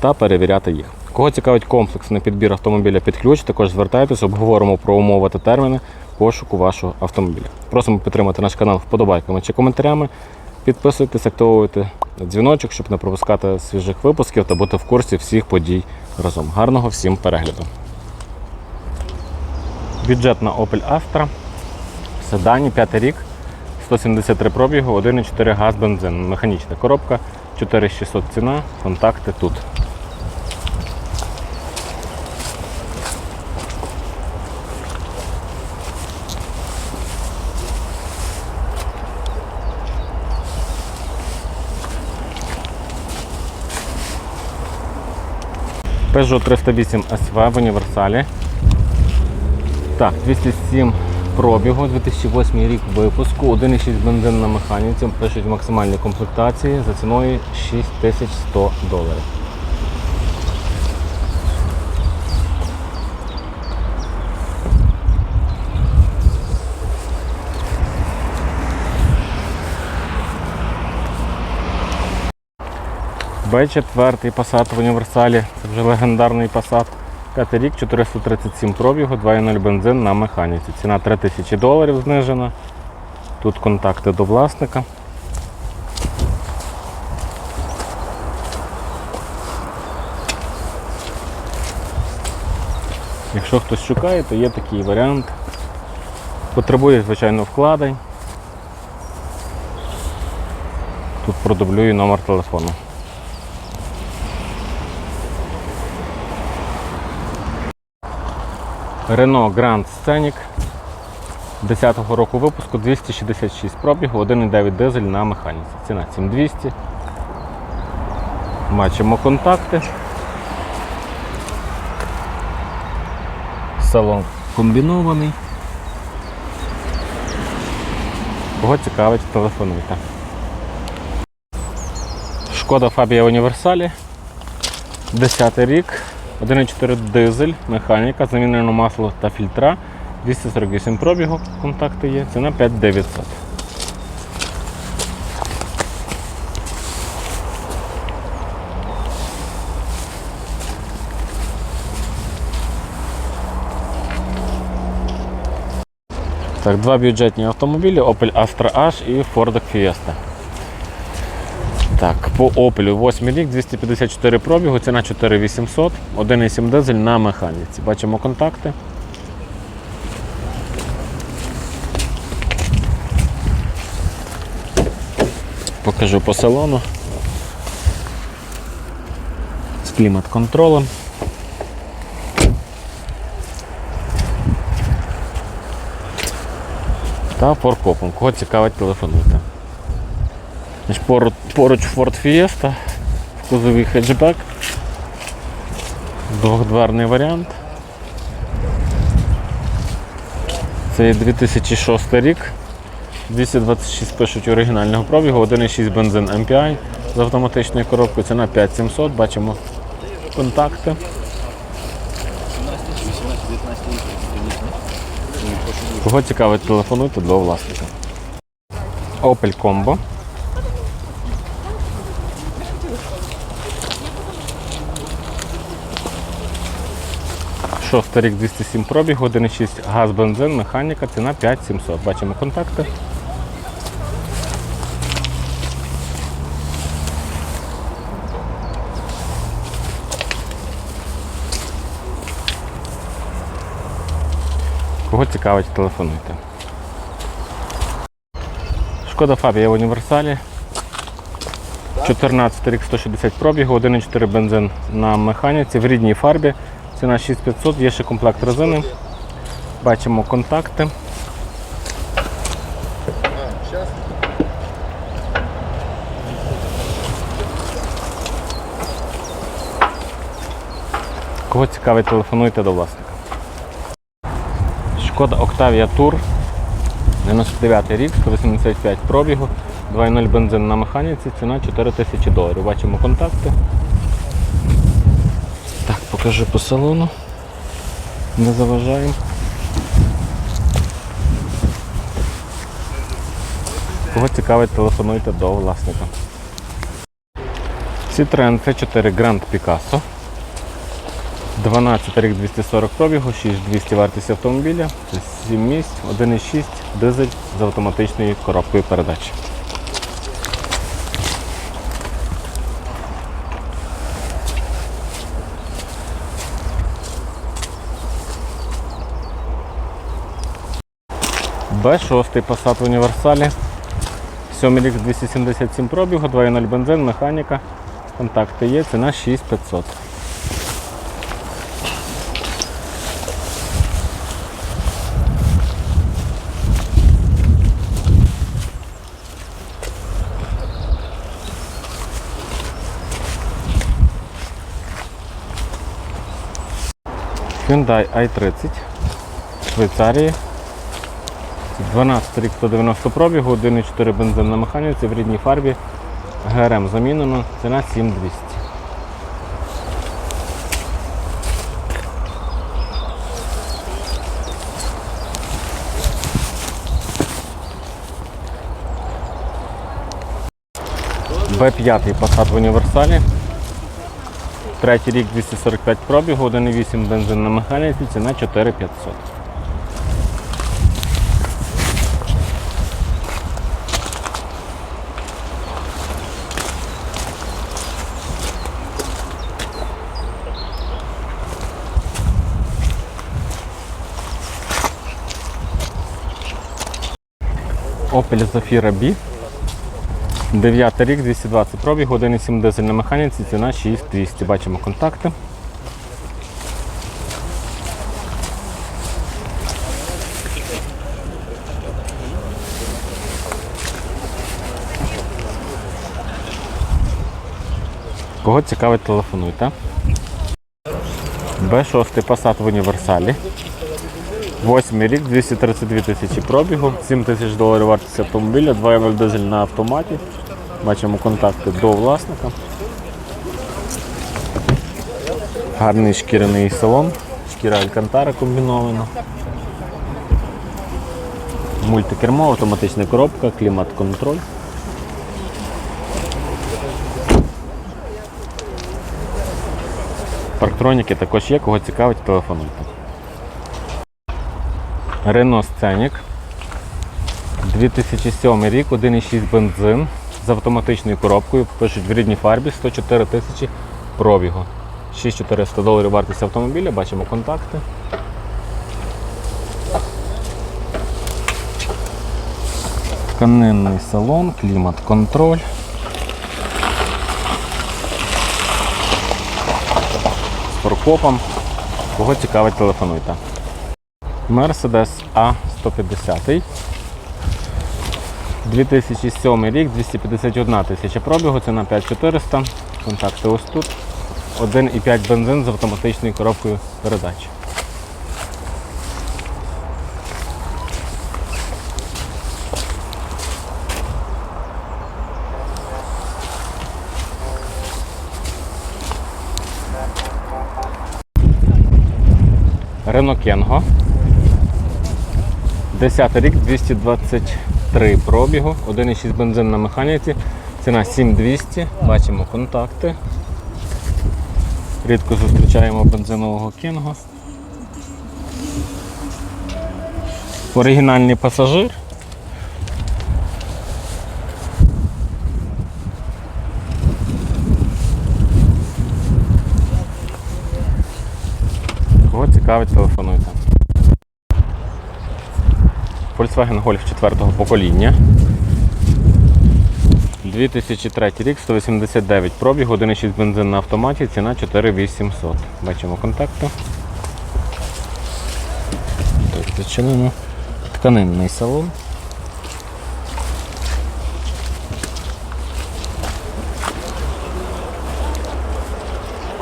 та перевіряти їх. Кого цікавить комплексний підбір автомобіля під ключ, також звертайтесь, обговоримо про умови та терміни пошуку вашого автомобіля. Просимо підтримати наш канал вподобайками чи коментарями. Підписуйтесь, активуйте дзвіночок, щоб не пропускати свіжих випусків та бути в курсі всіх подій разом. Гарного всім перегляду. Бюджетна Opel Astra. Седані 5 рік, 173 пробігу, 1,4 газ бензин. Механічна коробка, 4600 ціна, контакти тут. Peugeot 308 SV в універсалі. Так, 207 пробігу, 2008 рік випуску, 1,6 бензин на механіці, пишуть максимальні комплектації за ціною 6100 доларів. Б4 Passat в універсалі, це вже легендарний Passat. П'ятий рік, 437 пробігу, 2.0 бензин на механіці. Ціна 3000 доларів знижена. Тут контакти до власника. Якщо хтось шукає, то є такий варіант. Потребує, звичайно, вкладень. Тут продублюю номер телефону. Renault Grand Scenic 10-го року випуску 266 пробігу, 1,9 дизель на механіці. Ціна 7200. Бачимо контакти. Салон комбінований. Кого цікавить, телефонуйте. Шкода Фабія Універсалі. 10 рік. 1,4 дизель, механіка, замінено масло та фільтра. 248 пробігу, контакти є, ціна 5900. Так, два бюджетні автомобілі Opel Astra H і Ford Fiesta. Так, по Opel 8 рік, 254 пробігу, ціна 4800, 1,7 дизель на механіці. Бачимо контакти. Покажу по салону. З клімат-контролем. Та форкопом. Кого цікавить, телефонуйте. Поруч, поруч Ford Fiesta, кузові хеджбек, двохдверний варіант. Це 2006 рік. 226 пишуть оригінального пробігу, 1,6 бензин MPI з автоматичною коробкою, ціна 5700, бачимо контакти. Кого цікавить, телефонуйте до власника. Opel Combo. Шостий рік 207 пробігу, 1,6 газ, бензин, механіка, ціна 5700. Бачимо контакти. Кого цікавить, телефонуйте. Шкода Фабія в універсалі. 14 рік 160 пробігу, 1,4 бензин на механіці в рідній фарбі. Ціна 6500, є ще комплект резини. Бачимо контакти. Кого цікавить, телефонуйте до власника. Шкода Octavia Tour. 99 рік, 185 пробігу, 2.0 бензин на механіці, ціна 4 тисячі доларів. Бачимо контакти. Покажи по салону. Не заважаємо. Кого цікавить, телефонуйте до власника. Citroen C4 Grand Picasso. 12 рік 240 пробігу, 6200 вартість автомобіля, 7 місць, 1,6 дизель з автоматичною коробкою передач. Б6 Passat в універсалі. 7 рік 277 пробігу, 2.0 бензин, механіка. Контакти є, ціна 6500. Hyundai i30 Швейцарії. 12 рік 190 пробігу, 1,4 бензин на механіці в рідній фарбі. ГРМ замінено, ціна 7200. Б5 Passat в універсалі. Третій рік 245 пробігу, 1,8 бензин на механіці, ціна 4500. Opel Zafira B. 9 рік, 220 пробіг, 1,7 дизель на механіці, ціна 6200. Бачимо контакти. Кого цікавить, телефонуйте. Б6 Passat в універсалі. 8 рік, 232 тисячі пробігу, 7 тисяч доларів вартість автомобіля, 2.0 дизель на автоматі. Бачимо контакти до власника. Гарний шкіряний салон, шкіра Алькантара комбінована. Мультикермо, автоматична коробка, клімат-контроль. Парктроніки також є, кого цікавить, телефонуйте. Renault Scenic. 2007 рік, 1,6 бензин з автоматичною коробкою. Пишуть в рідній фарбі 104 тисячі пробігу. 6400 доларів вартість автомобіля, бачимо контакти. Тканинний салон, клімат-контроль. З форкопом. Кого цікавить, телефонуйте. Mercedes A150. 2007 рік, 251 тисяча пробігу, ціна 5400. Контакти ось тут. 1,5 бензин з автоматичною коробкою передач. Renault Kengo. 10 рік, 223 пробігу, 1,6 бензин на механіці, ціна 7200, бачимо контакти. Рідко зустрічаємо бензинового кінго. Оригінальний пасажир. Кого цікавить, телефонуйте. Volkswagen Golf 4 покоління. 2003 рік, 189 пробіг, 1,6 бензин на автоматі, ціна 4800. Бачимо контакти. Так, зачинено. Тканинний салон.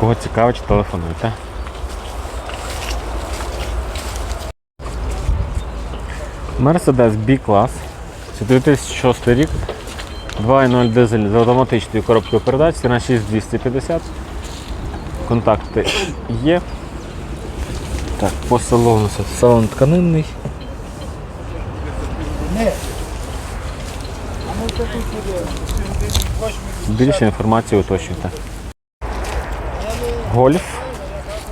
Кого цікавить, телефонуйте. Mercedes B-клас. Це 2006 рік. 2.0 дизель з автоматичною коробкою передач. Ціна 6250. Контакти є. Так, по салону це салон тканинний. Більше інформації уточнюйте. Гольф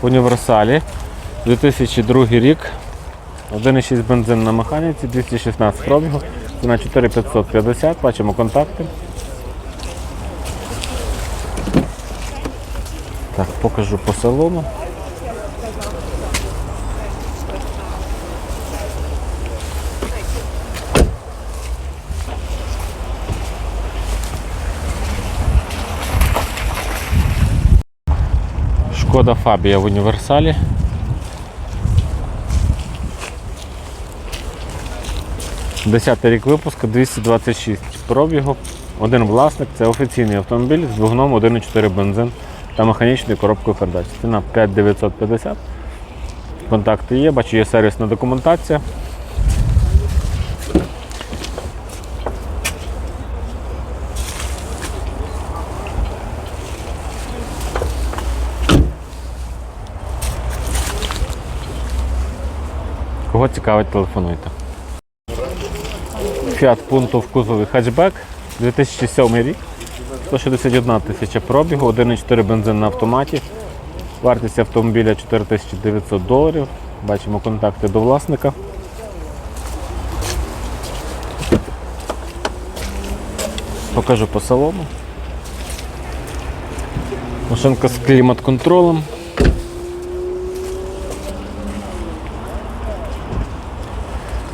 в універсалі. 2002 рік. 1,6 бензин на механіці, 216 пробігу. Ціна 4550. Бачимо контакти. Так, покажу по салону. Шкода Фабія в універсалі. Десятий рік випуску, 226 пробігу. Один власник, це офіційний автомобіль з двигуном 1,4 бензин та механічною коробкою передач. Ціна 5950. Контакти є, бачу, є сервісна документація. Кого цікавить, телефонуйте. Fiat Punto в кузові хатчбек 2007 рік. 161 тисяча пробігу, 1,4 бензин на автоматі. Вартість автомобіля 4900 доларів. Бачимо контакти до власника. Покажу по салону. Машинка з клімат-контролем.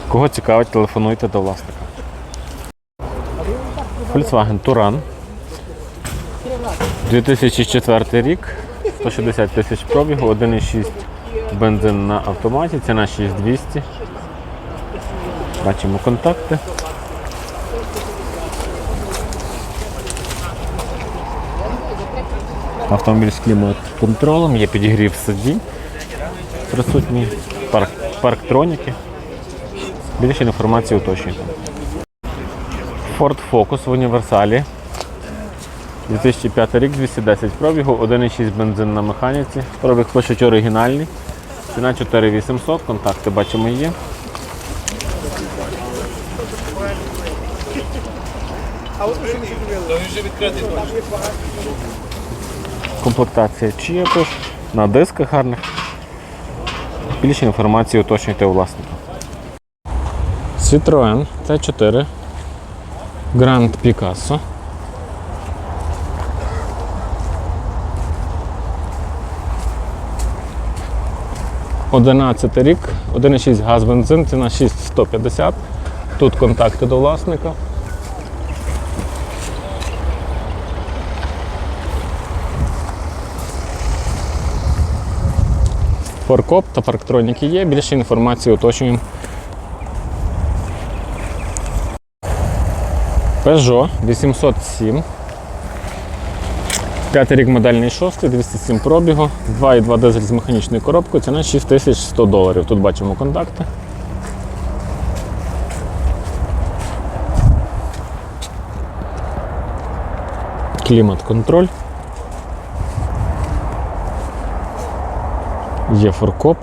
Кого цікавить, телефонуйте до власника. Volkswagen Touran. 2004 рік, 160 тисяч пробігу, 1,6 бензин на автоматі, ціна 6200. Бачимо контакти. Автомобіль з клімат-контролем, є підігрів сидінь, присутній парк, парктроніки. Більше інформації уточнюйте. Ford Focus в універсалі. 2005 рік, 210 пробігу, 1,6 бензин на механіці. Пробіг пишуть оригінальний. Ціна 4800, контакти бачимо є. Комплектація чіпи, на дисках гарних. Більше інформації уточнюйте у власника. Citroen T4 Grand Picasso. Одинадцятий рік, 1,6 газ бензин, ціна 6150. Тут контакти до власника. Форкоп та парктроніки є. Більше інформації уточнюємо. Peugeot 807. П'ятий рік модельний шостий, 207 пробігу, 2,2 дизель з механічною коробкою, ціна 6100 доларів. Тут бачимо контакти. Клімат-контроль. Є форкоп.